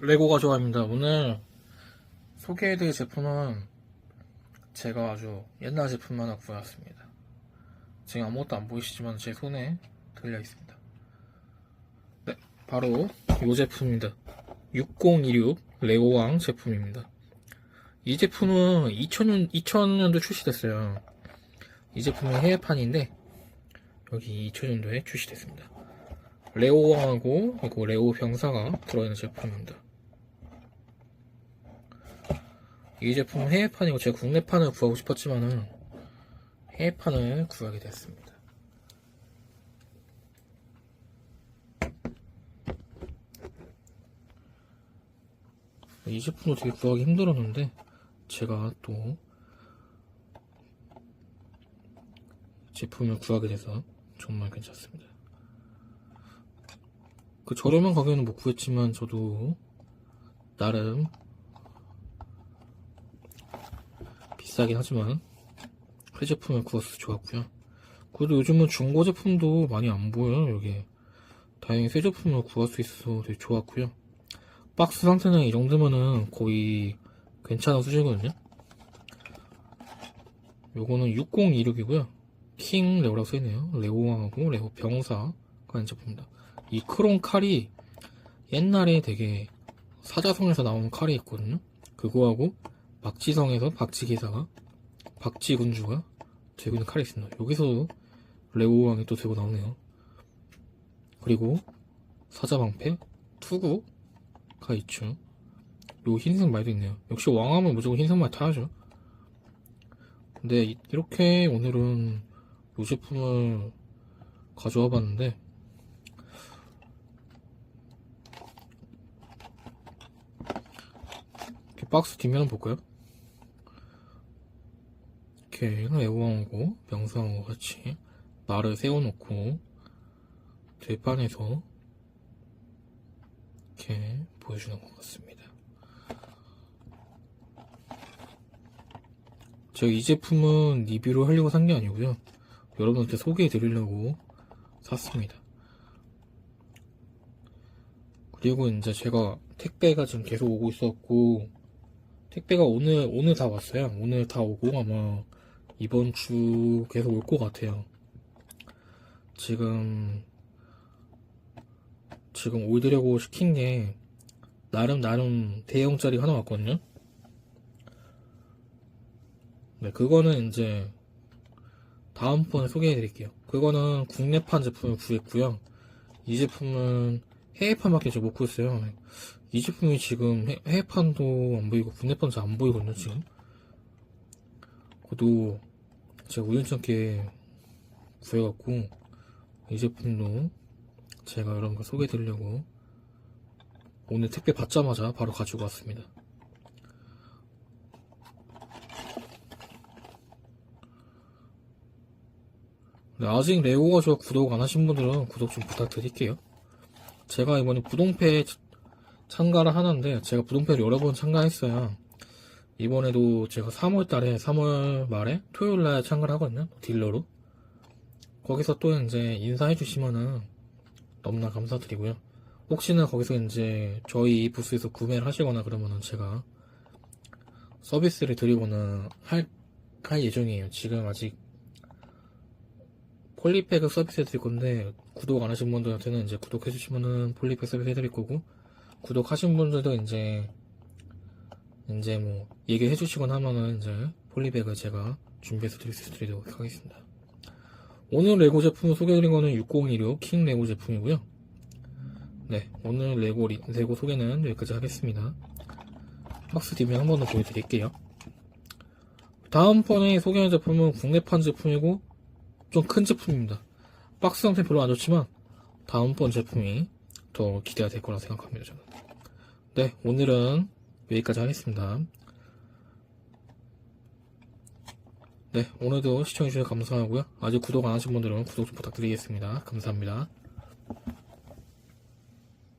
레고 가져갑니다. 오늘 소개해드릴 제품은 제가 아주 옛날 제품 하나 구해왔습니다. 지금 아무것도 안 보이시지만 제 손에 들려 있습니다. 네, 바로 이 제품입니다. 6026 레고왕 제품입니다. 이 제품은 2000년, 2000년도 출시됐어요. 이 제품은 해외판인데 여기 2000년도에 출시됐습니다. 레오왕하고 그리고 레오 병사가 들어있는 제품입니다. 이 제품은 해외판이고 제가 국내판을 구하고 싶었지만은 해외판을 구하게 됐습니다. 이 제품도 되게 구하기 힘들었는데 제가 또 제품을 구하게 돼서 정말 괜찮습니다. 그 저렴한 가격에는 못 구했지만 저도 나름 비싸긴 하지만 새 제품을 구웠어 좋았고요. 그래도 요즘은 중고 제품도 많이 안 보여요 여기. 다행히 새 제품을 구할 수 있어서 되게 좋았고요. 박스 상태는 이 정도면은 거의 괜찮은 수준이거든요. 요거는 6026이고요. 킹 레오라고 써있네요. 레오왕하고 레오 병사가 있는 제품입니다. 이 크롬 칼이 옛날에 되게 사자성에서 나온 칼이 있거든요. 그거하고 박지성에서 박지 기사가 박지 군주가 들고 있는 칼이 있습니다. 여기서 레오 왕이 또 들고 나오네요. 그리고 사자방패 투구가 있죠. 요 흰색 말도 있네요. 역시 왕하면 무조건 흰색 말 타야죠. 근데 이- 이렇게 오늘은 요 제품을 가져와 봤는데 이렇게 박스 뒷면을 볼까요? 이렇게 애호왕하고 명성하고 같이 말을 세워놓고 들판에서 이렇게 보여주는 것 같습니다. 제가 이 제품은 리뷰를 하려고 산 게 아니고요. 여러분한테 소개해 드리려고 샀습니다. 그리고 이제 제가 택배가 지금 계속 오고 있었고 택배가 오늘 오늘 다 왔어요. 오늘 다 오고 아마 이번 주 계속 올 것 같아요. 지금 지금 올드려고 시킨 게 나름 나름 대형짜리 하나 왔거든요. 네, 그거는 이제 다음번에 소개해 드릴게요. 그거는 국내판 제품을 구했고요. 이 제품은 해외판밖에 저못 구했어요. 이 제품이 지금 해, 해외판도 안 보이고 국내판도 잘안 보이거든요, 지금. 그래도 제가 우연찮게 구해갖고 이 제품도 제가 여러분과 소개해 드리려고 오늘 택배 받자마자 바로 가지고 왔습니다. 네, 아직 레고가 저 구독 안 하신 분들은 구독 좀 부탁드릴게요. 제가 이번에 부동패 참가를 하는데 제가 부동패를 여러 번 참가했어요. 이번에도 제가 3월 달에 3월 말에 토요일 날 참가를 하거든요. 딜러로. 거기서 또 이제 인사해 주시면은 너무나 감사드리고요. 혹시나 거기서 이제 저희 부스에서 구매를 하시거나 그러면은 제가 서비스를 드리거나 할, 할 예정이에요. 지금 아직 폴리팩을 서비스 해드릴 건데 구독 안 하신 분들한테는 이제 구독해 주시면은 폴리팩 서비스 해드릴 거고 구독하신 분들도 이제 이제 뭐 얘기해 주시거나 하면은 이제 폴리백을 제가 준비해서 드릴 수 드리도록 하겠습니다. 오늘 레고 제품 소개해드린 거는 6016 킹 레고 제품이고요. 네, 오늘 레고 리, 레고 소개는 여기까지 하겠습니다. 박스 뒷면 한 번 더 보여드릴게요. 다음번에 소개할 제품은 국내판 제품이고 좀 큰 제품입니다. 박스 상태 별로 안 좋지만 다음번 제품이 더 기대가 될 거라 생각합니다. 저는. 네, 오늘은 여기까지 하겠습니다. 네, 오늘도 시청해주셔서 감사하고요. 아직 구독 안 하신 분들은 구독 좀 부탁드리겠습니다. 감사합니다.